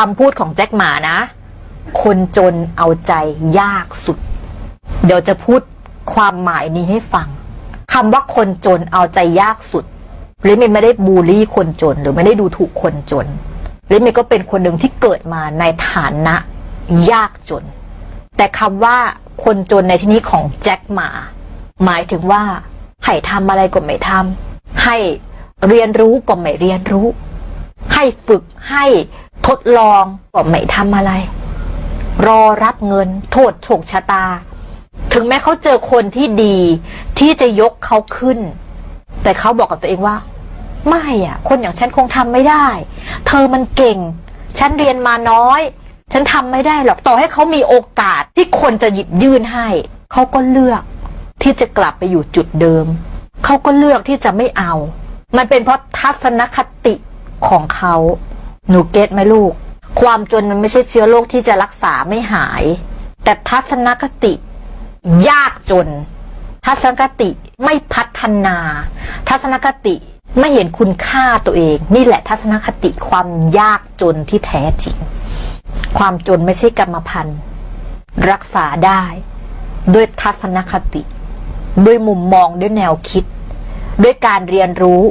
คำพูดของแจ็คหมานะ คนจนเอาใจยากสุด เดี๋ยวจะพูดความหมายนี้ให้ฟังคำว่าคนจนเอาใจยากสุดลิมย์ไม่ได้บูลลี่คนจน หรือไม่ได้ดูถูกคนจนลิมย์ก็เป็นคนหนึ่งที่เกิดมาในฐานะยากจน แต่คำว่าคนจนในที่นี้ของแจ็คหมา หมายถึงว่าให้ทำอะไรก็ไม่ทำให้เรียนรู้ก็ไม่เรียนรู้ ให้ฝึกให้ ทดลองก็ไม่ทำอะไร รอรับเงิน โทษโชคชะตา ถึงแม้เขาเจอคนที่ดี ที่จะยกเขาขึ้น แต่เขาบอกกับตัวเองว่า ไม่อะ คนอย่างฉันคงทำไม่ได้ เธอมันเก่ง ฉันเรียนมาน้อย ฉันทำไม่ได้หรอกต่อให้เขามีโอกาสที่คนจะหยิบยื่นให้ เขาก็เลือก ที่จะกลับไปอยู่จุดเดิม เขาก็เลือกที่จะไม่เอา มันเป็นเพราะทัศนคติของเขา หนูเก็ตไหมลูก ความจนมันไม่ใช่เชื้อโรคที่จะรักษาไม่หาย แต่ทัศนคติ ยากจน ทัศนคติไม่พัฒนา ทัศนคติไม่เห็นคุณค่าตัวเอง นี่แหละทัศนคติความยากจนที่แท้จริง ความจนไม่ใช่กรรมพันธุ์ รักษาได้ ด้วยทัศนคติ ด้วยมุมมองด้วยแนวคิด ด้วยการเรียนรู้